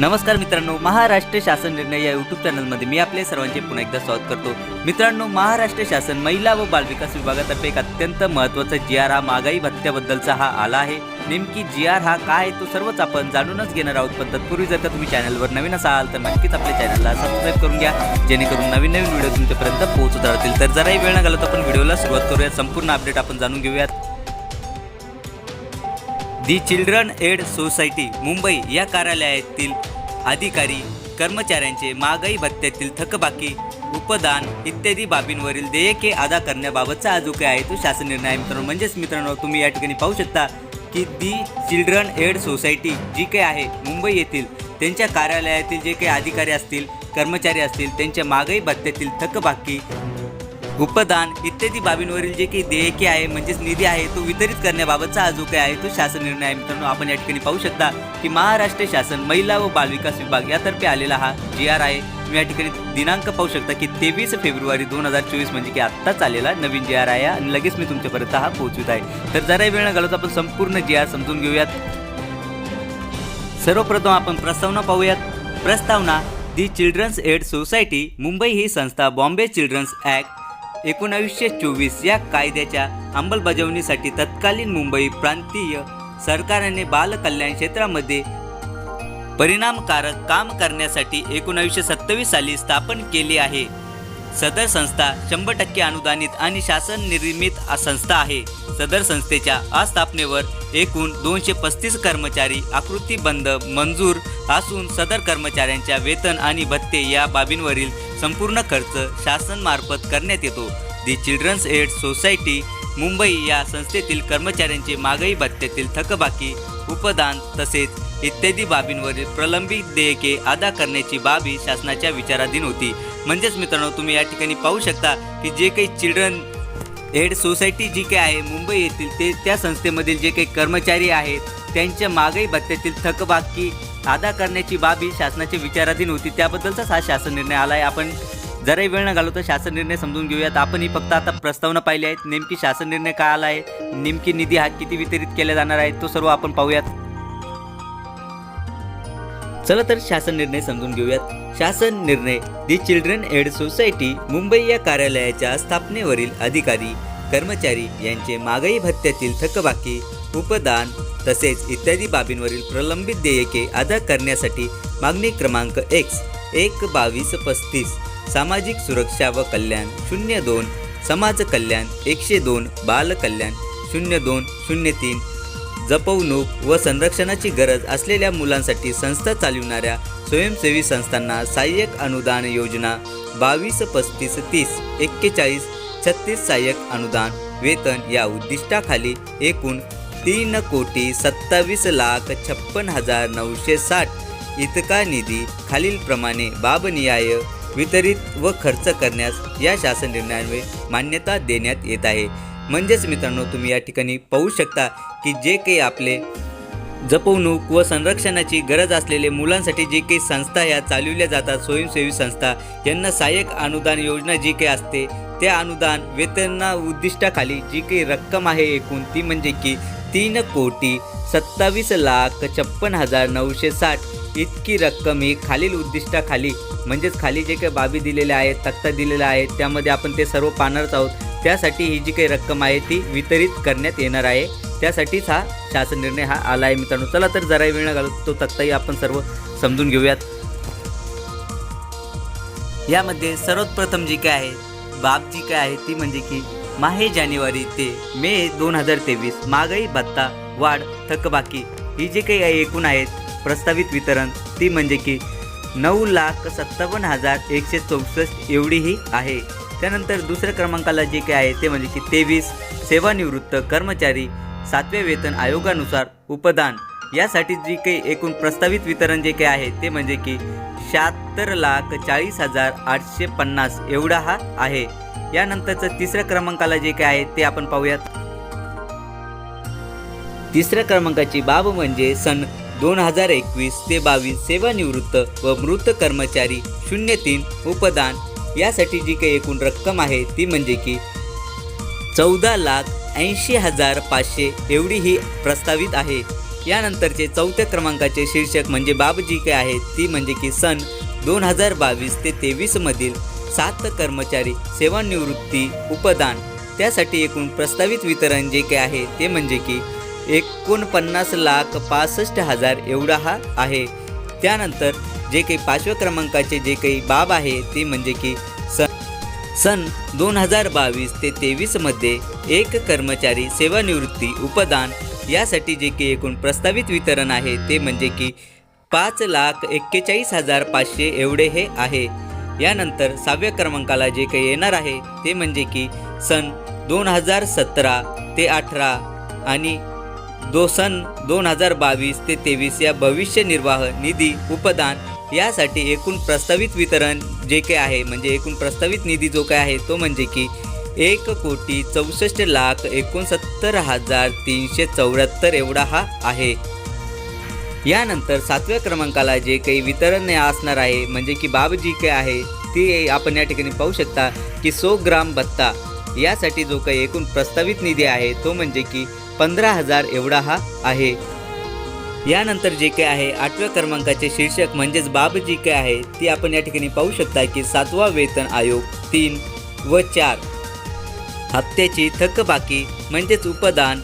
नमस्कार मित्रांनो महाराष्ट्र शासन निर्णय या यूट्यूब चॅनलमध्ये मी आपले सर्वांचे पुन्हा एकदा स्वागत करतो. मित्रांनो महाराष्ट्र शासन महिला व बालविकास विभागातर्फे एक अत्यंत महत्त्वाचा जी आर हा महागाई भत्त्याबद्दलचा हा आला आहे. नेमकी जी आर हा काय आहे तो सर्वच आपण जाणूनच घेणार आहोत. पण तत्पूर्वी जर का तुम्ही चॅनलवर नवीन असाल तर नक्कीच आपल्या चॅनलला सबस्क्राईब करून घ्या. जेणेकरून नवीन नवीन व्हिडिओ तुमच्यापर्यंत पोहोचत राहतील. तर जराही वेळ न घालत आपण व्हिडिओला सुरुवात करूया. संपूर्ण अपडेट आपण जाणून घेऊयात. The children aid society Mumbai या कार्यालयातील अधिकारी कर्मचाऱ्यांचे महागाई भत्त्यातील थकबाकी उपदान इत्यादी बाबींवरील देयके अदा करण्याबाबतचा आज उपाय काय आहे तो शासन निर्णय. मित्रांनो म्हणजेच मित्रांनो तुम्ही या ठिकाणी पाहू शकता की दी चिल्ड्रन एड सोसायटी जी काही आहे मुंबई येथील त्यांच्या कार्यालयातील जे काही अधिकारी असतील कर्मचारी असतील त्यांच्या महागाई भत्त्यातील थकबाकी उपदान इत्यादी बाबींवरील जे काही देयके आहे म्हणजेच निधी आहे तो वितरित करण्याबाबतचा हा जो काही आहे तो शासन निर्णय आहे. मित्रांनो आपण या ठिकाणी पाहू शकता की महाराष्ट्र शासन महिला व बालविकास विभाग यातर्फे आलेला हा जी आर आहे तुम्ही या ठिकाणी दिनांक पाहू शकता की तेवीस फेब्रुवारी दोन हजार चोवीस म्हणजे की आत्ताच आलेला नवीन जी आर आहे आणि लगेच मी तुमच्यापर्यंत हा पोहोचवित आहे. तर जरा वेळ न घालवता आपण संपूर्ण जी आर समजून घेऊयात. सर्वप्रथम आपण प्रस्तावना पाहूयात. प्रस्तावना the children's aid society Mumbai ही संस्था बॉम्बे चिल्ड्रन्स ॲक्ट एकोणावीसशे चोवीस या कायद्याच्या अंमलबजावणीसाठी तत्कालीन मुंबई प्रांतीय सरकारने बालकल्याण क्षेत्रामध्ये परिणामकारक काम करण्यासाठी एकोणावीसशे सत्तावीस साली स्थापन केली आहे. सदर संस्था शंभर टक्के अनुदानित आणि शासन निर्मित संस्था आहे. सदर संस्थेच्या आस्थापनेवर एकूण दोनशे पस्तीस कर्मचारी आकृतीबंद मंजूर असून सदर कर्मचाऱ्यांच्या वेतन आणि भत्ते या बाबींवरील संपूर्ण खर्च शासनमार्फत करण्यात येतो. The children's aid society Mumbai या संस्थेतील कर्मचाऱ्यांचे महागाई भत्त्यातील थकबाकी उपदान तसेच इत्यादी बाबींवरील प्रलंबित देयके अदा करण्याची बाबी शासनाच्या विचाराधीन होती. म्हणजेच मित्रांनो तुम्ही या ठिकाणी पाहू शकता की जे काही चिल्ड्रन एड सोसायटी जी काही आहे मुंबई येथील ते त्या संस्थेमधील जे काही कर्मचारी आहेत त्यांच्या मागही भत्त्यातील थकबाकी अदा करण्याची बाब ही शासनाच्या विचाराधीन होती. त्याबद्दलचाच हा शासन निर्णय आला आहे आपण जराही वेळ न घालवता शासन निर्णय समजून घेऊयात. आपण ही फक्त आता प्रस्तावना पाहिली आहेत. नेमकी शासन निर्णय काय आला आहे नेमकी निधी हा किती वितरित केला जाणार आहे? तो सर्व आपण पाहूयात. चला तर शासन निर्णय समजून घेऊयात. शासन निर्णय the children aid society Mumbai या कार्यालयाच्या स्थापनेवरील अधिकारी कर्मचारी यांचे मागाई भत्त्यातील थकबाकी उपदान तसेच इत्यादी बाबींवरील प्रलंबित देयके अदा करण्यासाठी मागणी क्रमांक एक्स एक बावीस पस्तीस सामाजिक सुरक्षा व कल्याण शून्य दोन समाज कल्याण एकशे दोन बालकल्याण शून्य दोन शून्य तीन जपवणूक व संरक्षणाची गरज असलेल्या मुलांसाठी संस्था चालविणाऱ्या स्वयंसेवी संस्थांना सहाय्यक अनुदान योजना बावीस पस्तीस तीस एक्केचाळीस छत्तीस सहाय्यक अनुदान वेतन या उद्दिष्टाखाली एकूण तीन कोटी सत्तावीस लाख छप्पन हजार नऊशे साठ इतका निधी खालीलप्रमाणे बाबनिहाय वितरित व खर्च करण्यास या शासन निर्णयामुळे मान्यता देण्यात येत आहे. म्हणजेच मित्रांनो तुम्ही या ठिकाणी पाहू शकता की जे काही आपले जपवणूक व संरक्षणाची गरज असलेले मुलांसाठी जे काही संस्था ह्या चालविल्या जातात स्वयंसेवी संस्था यांना सहाय्यक अनुदान योजना जी काही असते त्या अनुदान वेतना उद्दिष्टाखाली जी काही रक्कम आहे एकूण ती म्हणजे की तीन कोटी सत्तावीस लाख छप्पन हजार नऊशे साठ इतकी रक्कम ही खालील उद्दिष्टाखाली म्हणजेच खाली जे काही बाबी दिलेल्या आहेत तक्ता दिलेला आहे त्यामध्ये आपण ते सर्व पाहणारच आहोत. त्यासाठी ही जी काही रक्कम आहे ती वितरित करण्यात येणार आहे. त्यासाठीच हा शासन निर्णय हा आला आहे मित्रांनो. चला तर जरा वेळ घालतो तो तक्ताही आपण सर्व समजून घेऊयात. यामध्ये सर्वप्रथम जी काय आहे बाब जी काय आहे ती म्हणजे की माहे जानेवारी ते मे दोन हजार तेवीस महागाई भत्ता वाढ थकबाकी ही जी काही एकूण आहेत प्रस्तावित वितरण ती म्हणजे की नऊ लाख सत्तावन्न हजार एकशे चौसष्ट एवढीही आहे. त्यानंतर दुसऱ्या क्रमांकाला जे काही आहे ते म्हणजे की तेवीस सेवानिवृत्त कर्मचारी सातव्या वेतन आयोगानुसार उपदान. यासाठी जी काही एकूण प्रस्तावित वितरण जे काही आहे ते म्हणजे की शहात्तर लाख चाळीस हजार आठशे पन्नास एवढा हा आहे. यानंतरचं तिसऱ्या क्रमांकाला जे काय आहे ते आपण पाहूयात. तिसऱ्या क्रमांकाची बाब म्हणजे सन दोन हजार एकवीस ते बावीस सेवानिवृत्त व मृत कर्मचारी शून्य तीन उपदान. यासाठी जी काही एकूण रक्कम आहे ती म्हणजे की चौदा लाख ऐंशी हजार पाचशे एवढी ही प्रस्तावित आहे. यानंतरचे चौथ्या क्रमांकाचे शीर्षक म्हणजे बाब जी काय आहे? ती म्हणजे की सन दोन हजार बावीस ते तेवीसमधील सात कर्मचारी सेवानिवृत्ती उपदान. त्यासाठी एकूण प्रस्तावित वितरण जे काय आहे ते म्हणजे की एकोणपन्नास लाख पासष्ट हजार एवढा हा आहे. त्यानंतर जे काही पाचव्या क्रमांकाचे जे काही बाब आहे ते म्हणजे की सन सन दोन हजार बावीस ते तेवीसमध्ये एक कर्मचारी सेवानिवृत्ती उपदान यासाठी जे की एकूण प्रस्तावित वितरण आहे ते म्हणजे की पाच लाख एक्केचाळीस हजार पाचशे एवढे हे आहे. यानंतर सहाव्या क्रमांकाला जे काही येणार आहे ते म्हणजे की सन दोन हजार सतरा ते अठरा आणि दो सन दोन हजार बावीस ते तेवीस या भविष्य निर्वाह निधी उपदान यासाठी एकूण प्रस्तावित वितरण जे काही आहे म्हणजे एकूण प्रस्तावित निधी जो काय आहे तो म्हणजे की एक कोटी चौसष्ट लाख एकोणसत्तर हजार तीनशे चौऱ्याहत्तर एवढा हा आहे. यानंतर सातव्या क्रमांकाला जे काही वितरण असणार आहे म्हणजे की बाब जी काय आहे ती आपण या ठिकाणी पाहू शकता की सो ग्राम भत्ता. यासाठी जो काही एकूण प्रस्तावित निधी आहे तो म्हणजे की पंधरा हजार एवढा हा आहे. यानंतर जे काय आहे आठव्या क्रमांकाचे शीर्षक म्हणजेच बाब जी काय आहे ती आपण या ठिकाणी पाहू शकता की सातवा वेतन आयोग तीन व चार. हप्त्याची थकबाकी म्हणजेच उपदान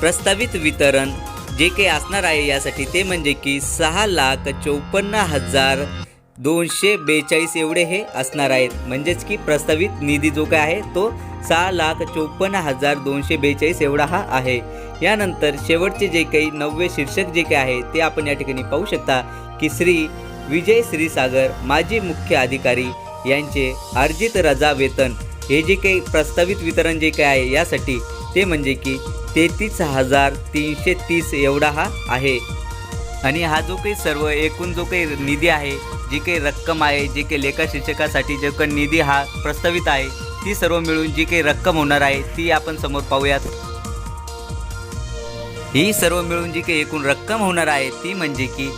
प्रस्तावित वितरण जे काही असणार आहे यासाठी ते म्हणजे की सहा लाख चौपन्न हजार दोनशे बेचाळीस एवढे हे असणार आहेत. म्हणजेच की प्रस्तावित निधी जो काय आहे तो सहा लाख चोपन्न हजार दोनशे बेचाळीस एवढा हा आहे. यानंतर शेवटचे जे काही नववे शीर्षक जे काही आहे ते आपण या ठिकाणी पाहू शकता की श्री विजय श्रीसागर माजी मुख्य अधिकारी यांचे अर्जित रजा वेतन हे जे काही प्रस्तावित वितरण जे काही आहे यासाठी ते म्हणजे की तेहतीस हजार तीनशे तीस एवढा हा आहे. आणि हा जो काही सर्व एकूण जो काही निधी आहे जी काही रक्कम आहे जी काही लेखा शिक्षकासाठी जो काही निधी हा प्रस्तावित आहे ती सर्व मिळून जी काही रक्कम होणार आहे ती आपण समोर पाहूयात. ही सर्व मिळून जी काही एकूण रक्कम होणार आहे ती म्हणजे की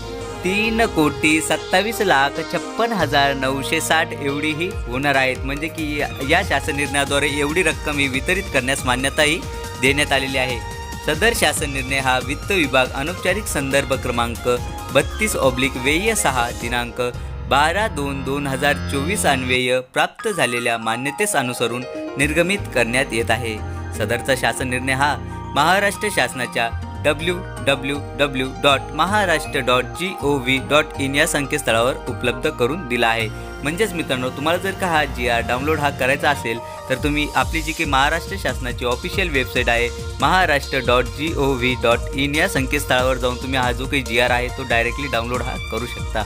तीन कोटी सत्तावीस लाख छप्पन हजार नऊशे साठ एवढी ही होणार आहेत. म्हणजे की या- या शासन निर्णयाद्वारे एवढी रक्कम ही वितरित करण्यास मान्यताही देण्यात आलेली आहे. सदर शासन निर्णय हा वित्त विभाग अनौपचारिक संदर्भ क्रमांक बत्तीस ऑब्लिक व्यय सहा दिनांक बारा दोन दोन हजार चोवीस अन्वय प्राप्त झालेल्या मान्यतेस अनुसरून निर्गमित करण्यात येत आहे. सदरचा शासन निर्णय हा महाराष्ट्र शासनाच्या W W W dot Maharashtra dot G O V dot in या संकेतस्थळावर उपलब्ध करून दिला आहे. म्हणजेच मित्रांनो तुम्हाला जर का हा जी आर डाउनलोड हा करायचा असेल तर तुम्ही आपली जी काही महाराष्ट्र शासनाची ऑफिशियल वेबसाईट आहे Maharashtra dot G O V dot in या संकेतस्थळावर जाऊन तुम्ही हा जो काही जी आर आहे तो डायरेक्टली डाउनलोड हा करू शकता.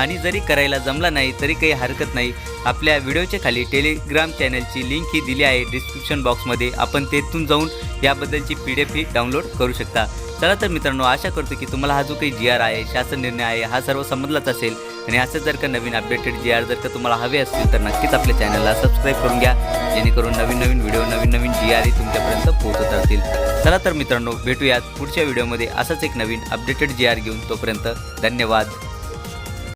आणि जरी करायला जमला नाही तरी काही हरकत नाही. आपल्या व्हिडिओच्या खाली टेलिग्राम चॅनलची लिंक ही दिली आहे. डिस्क्रिप्शन बॉक्समध्ये आपण तेथून जाऊन याबद्दलची पी डी एफ ही डाउनलोड करू शकता. चला तर मित्रांनो आशा करतो की तुम्हाला हा जो काही जी आर आहे शासन निर्णय आहे हा सर्व समजलाच असेल. आणि असं जर का नवीन अपडेटेड जी आर जर का तुम्हाला हवे असतील तर नक्कीच आपल्या चॅनलला सबस्क्राईब करून घ्या. जेणेकरून नवीन नवीन व्हिडिओ नवीन नवीन जी आर ही तुमच्यापर्यंत पोहोचत राहतील. चला तर मित्रांनो भेटूयात पुढच्या व्हिडिओमध्ये असंच एक नवीन अपडेटेड जी आर घेऊन तोपर्यंत धन्यवाद.